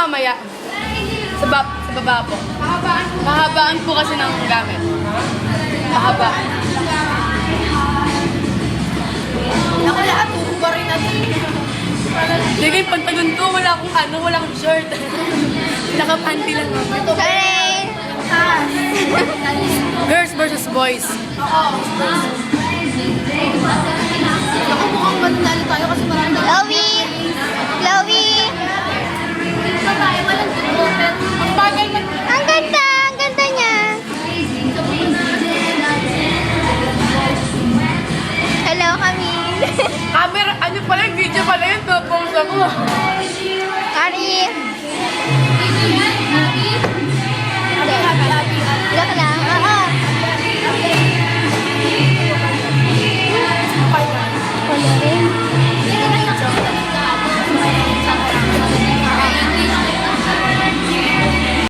Sa, ba sa baba po. Mahabaan. Mahabaan po kasi ng gamit. Mahaba. Naku lahat, tubo rin natin. Sige, pagtagon ko, wala akong ano, wala akong shirt. Nakapanty lang ako. Sorry. Girls versus boys. Oo. Naku, mukhang mananalo tayo kasi marami. Chloe. Chloe. Camera, ano pala yung video pala yun, tapos ako. Sorry.